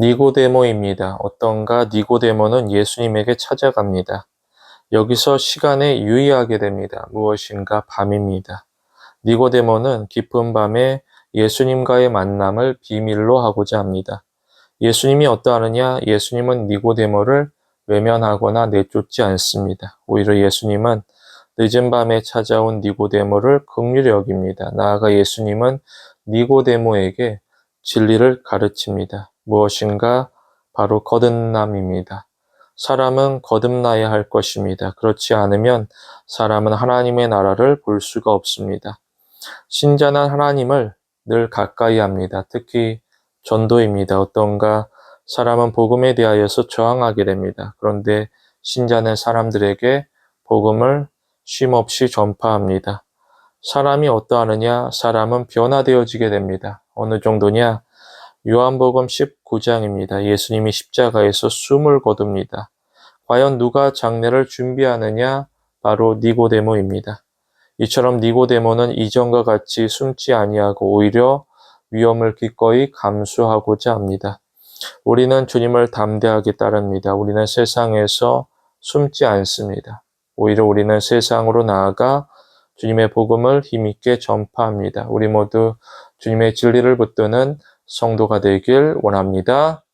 니고데모입니다. 어떤가 니고데모는 예수님에게 찾아갑니다. 여기서 시간에 유의하게 됩니다. 무엇인가 밤입니다. 니고데모는 깊은 밤에 예수님과의 만남을 비밀로 하고자 합니다. 예수님이 어떠하느냐? 예수님은 니고데모를 외면하거나 내쫓지 않습니다. 오히려 예수님은 늦은 밤에 찾아온 니고데모를 긍휼히 여깁니다. 나아가 예수님은 니고데모에게 진리를 가르칩니다. 무엇인가? 바로 거듭남입니다. 사람은 거듭나야 할 것입니다. 그렇지 않으면 사람은 하나님의 나라를 볼 수가 없습니다. 신자는 하나님을 늘 가까이 합니다. 특히 전도입니다. 어떤가 사람은 복음에 대하여서 저항하게 됩니다. 그런데 신자는 사람들에게 복음을 쉼없이 전파합니다. 사람이 어떠하느냐? 사람은 변화되어지게 됩니다. 어느 정도냐? 요한복음 19장입니다. 예수님이 십자가에서 숨을 거둡니다. 과연 누가 장례를 준비하느냐? 바로 니고데모입니다. 이처럼 니고데모는 이전과 같이 숨지 아니하고 오히려 위험을 기꺼이 감수하고자 합니다. 우리는 주님을 담대하게 따릅니다. 우리는 세상에서 숨지 않습니다. 오히려 우리는 세상으로 나아가 주님의 복음을 힘있게 전파합니다. 우리 모두 주님의 진리를 붙드는 성도가 되길 원합니다.